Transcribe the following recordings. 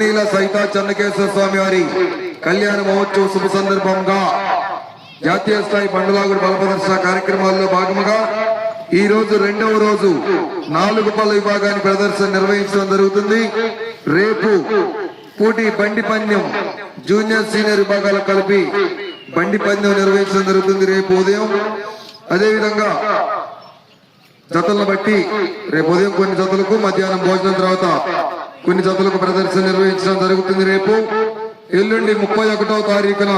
నీల సహిత చెన్నకేశ్వర స్వామి వారి కళ్యాణ మహోత్సవ శుభ సందర్భంగా జాతీయ స్థాయి బండలాగుడు బలప్రదర్శన కార్యక్రమాల్లో భాగముగా ఈ రోజు రెండవ రోజు నాలుగు పళ్ళ విభాగాన్ని ప్రదర్శన నిర్వహించడం జరుగుతుంది. రేపు పోటీ బండి పందెం జూనియర్ సీనియర్ విభాగాలు కలిపి బండి పందెం నిర్వహించడం జరుగుతుంది రేపు ఉదయం. అదేవిధంగా జతలను బట్టి రేపు ఉదయం కొన్ని జతలకు మధ్యాహ్నం భోజనం తర్వాత కొన్ని జతలకు ప్రదర్శన నిర్వహించడం జరుగుతుంది రేపు. ఎల్లుండి ముప్పై ఒకటో తారీఖున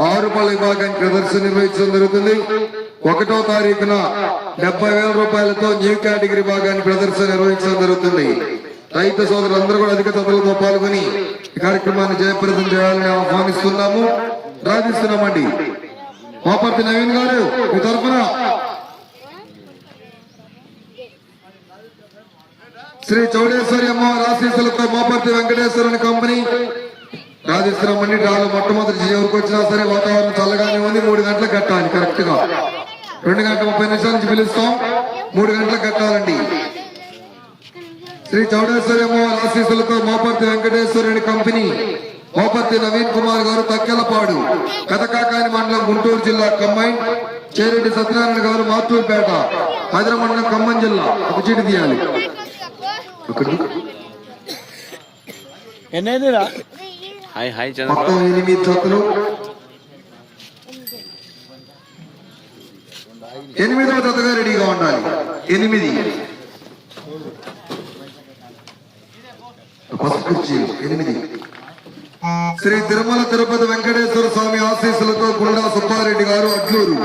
ఆరు రూపాయల విభాగానికి ప్రదర్శన నిర్వహించడం జరుగుతుంది. ఒకటో తారీఖున డెబ్బై వేల రూపాయలతో న్యూ కేటగిరీ భాగాన్ని ప్రదర్శన నిర్వహించడం జరుగుతుంది. రైతు సోదరులందరూ కూడా అధిక జతలతో పాల్గొని ఈ కార్యక్రమాన్ని జయప్రదం చేయాలని ఆహ్వానిస్తున్నాము. ప్రార్థిస్తున్నామండి. మోపర్తి నవీన్ గారు మీ తరఫున శ్రీ చౌడేశ్వరి అమ్మవారి ఆశీస్సులతో మోపర్తి వెంకటేశ్వరుని కంపెనీ రాజేశ్వరం అండి రాళ్ళు మొట్టమొదటి ఎవరికి వచ్చినా సరే వాతావరణం చల్లగానే ఉంది. మూడు గంటలకు కట్టాలి కరెక్ట్గా. రెండు గంటల ముప్పై నిమిషాల నుంచి పిలుస్తాం. మూడు గంటలకు కట్టాలండి. శ్రీ చౌడేశ్వరి అమ్మవారి ఆశీస్సులతో మోపర్తి వెంకటేశ్వరుని కంపెనీ మోపర్తి నవీన్ కుమార్ గారు తక్కెలపాడు. కథకాకాని మండలం గుంటూరు జిల్లా కంబైన్. చేరెడ్డి సత్యనారాయణ గారు మాతూరుపేట హైదరాబాద్ ఖమ్మం జిల్లా ఒక చీటి తీయాలి. ఒకటి. ఎన్నైందిరా హాయ్ హాయ్ మొత్తం చంద్ర ఎనిమిది జతలు ఎనిమిదవ జతగా రెడీగా ఉండాలి. ఎనిమిది. ఎనిమిది. శ్రీ తిరుమల తిరుపతి వెంకటేశ్వర స్వామి ఆశీస్సులతో గుండా సుబ్బారెడ్డి గారు అడ్లూరు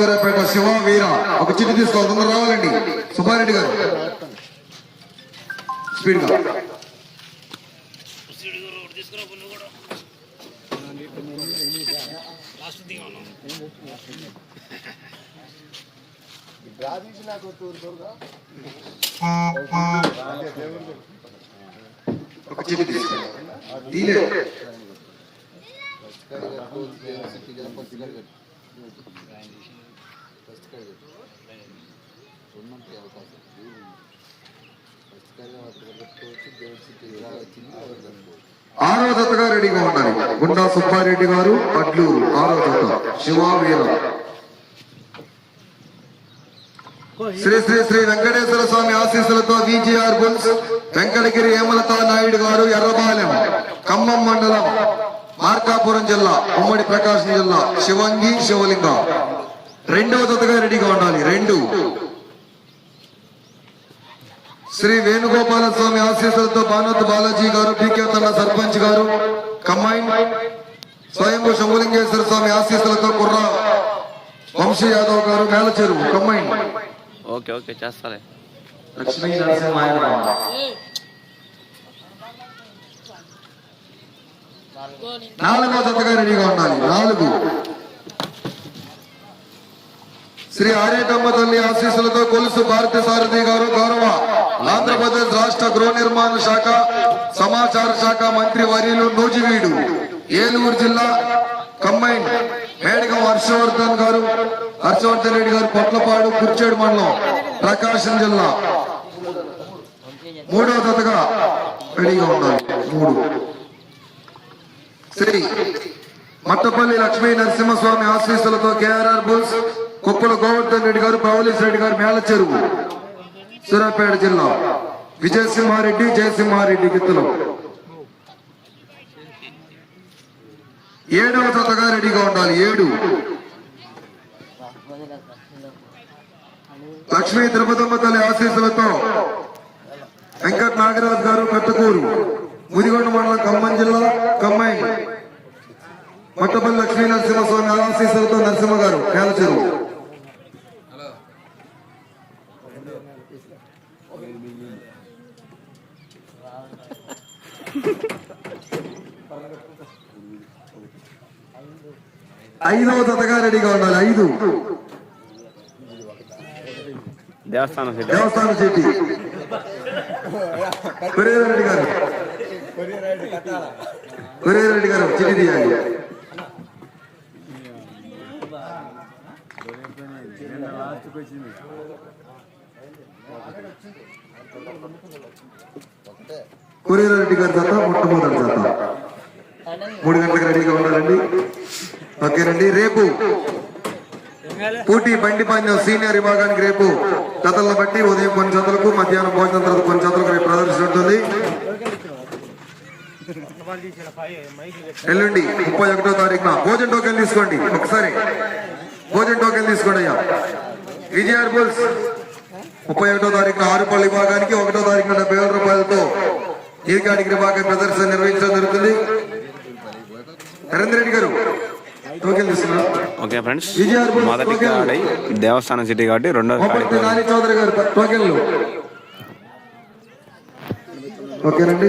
కోదాడ సూర్యాపేట శివ వీర. ఒక చిట్టి తీసుకో తొందర రావాలండి. సుబ్బారెడ్డి గారు. స్పీడ్గా ఒక చిట్టి తీసుకోవాలి తీలే ఆరో జతగా రెడీగా ఉండాలి గుండా సుబ్బారెడ్డి గారు అడ్లూరు ఆరో జత శివావీర శ్రీ శ్రీ శ్రీ వెంకటేశ్వర స్వామి ఆశీస్సులతో విజిఆర్ బుల్స్ వెంకటగిరి హేమలతా నాయుడు గారు ఎర్రబాలెం ఖమ్మం మండలం. మార్కాపురం జిల్లా ఉమ్మడి ప్రకాశం జిల్లా శివంగి శివలింగం. రెండవ జతగా రెడీగా ఉండాలి. రెండు. శ్రీ వేణుగోపాల స్వామి ఆశీస్సులతో బానోత్ బాలాజీ గారు పీకే తండ సర్పంచ్ గారు కమ్మాయిన్ స్వయంభూ శంభులింగేశ్వర స్వామి ఆశీస్సులతో కుర్ర వంశీ యాదవ్ గారు మేలచెరువు కమ్మాయిన్ ఓకే ఓకే చేస్తాలే. లక్ష్మీ నాలుగో జతగా రెడీగా ఉండాలి. నాలుగు. శ్రీ ఆర్యటమ్మ తల్లి ఆశీస్సులతో కొలుసు భారత సారథి గారు గౌరవ ఆంధ్రప్రదేశ్ రాష్ట్ర గృహ నిర్మాణ శాఖ సమాచార శాఖ మంత్రి వర్యులు నూజివీడు ఏలూరు జిల్లా కంబైన్ మేడగం హర్షవర్ధన్ గారు హర్షవర్ధన్ రెడ్డి గారు పొట్లపాడు కుర్చేడు మండలం ప్రకాశం జిల్లా. మూడవ జతగా రెడీగా ఉండాలి. మూడు. శ్రీ మట్టపల్లి లక్ష్మీ నరసింహస్వామి ఆశీస్సులతో కేఆర్ఆర్ బుల్స్ కుప్పల గోవర్ధన్ రెడ్డి గారు పవలీస్ రెడ్డి గారు మేళ చెరువు సూర్యాపేట జిల్లా. విజయసింహారెడ్డి జయసింహారెడ్డి గిత్తులు. ఏడవ జతగా రెడీగా ఉండాలి. ఏడు. లక్ష్మీ తిరుపతమ్మ తల్లి ఆశీస్సులతో వెంకట్ నాగరాజు గారు కట్టుకూరు ముదిగొండ మండలం ఖమ్మం జిల్లా. మట్టపల్లి లక్ష్మీ నరసింహస్వామి ఆశీస్సులతో నరసింహ గారు నేల చెరువు ఐదవ జతగా రెడీగా ఉండాలి. ఐదు. దేవస్థానం దేవస్థానం చెట్టి రెడ్డి గారు. రెడ్డి గారు. చిట్టి తీయాలి. కొరియర్ రెడ్డి గారి జత మొట్టమొదటి జత. మూడు గంటలకు రెడీగా ఉండాలండి. ఓకేనండి రేపు పోటీ బండి పందెం సీనియర్ విభాగానికి రేపు జతలను బట్టి ఉదయం కొన్ని జతలకు మధ్యాహ్నం భోజనం తర్వాత కొన్ని జతలకు రేపు ప్రదర్శన ఉంటుంది. ఎల్లుండి ముప్పై ఒకటో తారీఖున భోజనం టోకెన్ తీసుకోండి ఒకసారి. భోజన్ టోకెన్ తీసుకోండి అయ్యా. విజయఆర్ బుల్స్ ముప్పై ఒకటో తారీఖున ఆరుపల్లి విభాగానికి ఒకటో తారీఖున డెబ్బై వేల రూపాయలతో ఈ కేటగిరీ విభాగం ప్రదర్శన నిర్వహించడం జరుగుతుంది. నరేంద్ర రెడ్డి గారు ఓకే ఫ్రెండ్స్ విజయార్ మొదటి. కాడై దేవస్థానం సిటీ కాబట్టి రెండో చౌదరి గారు టోకెన్లు ఓకేనండి.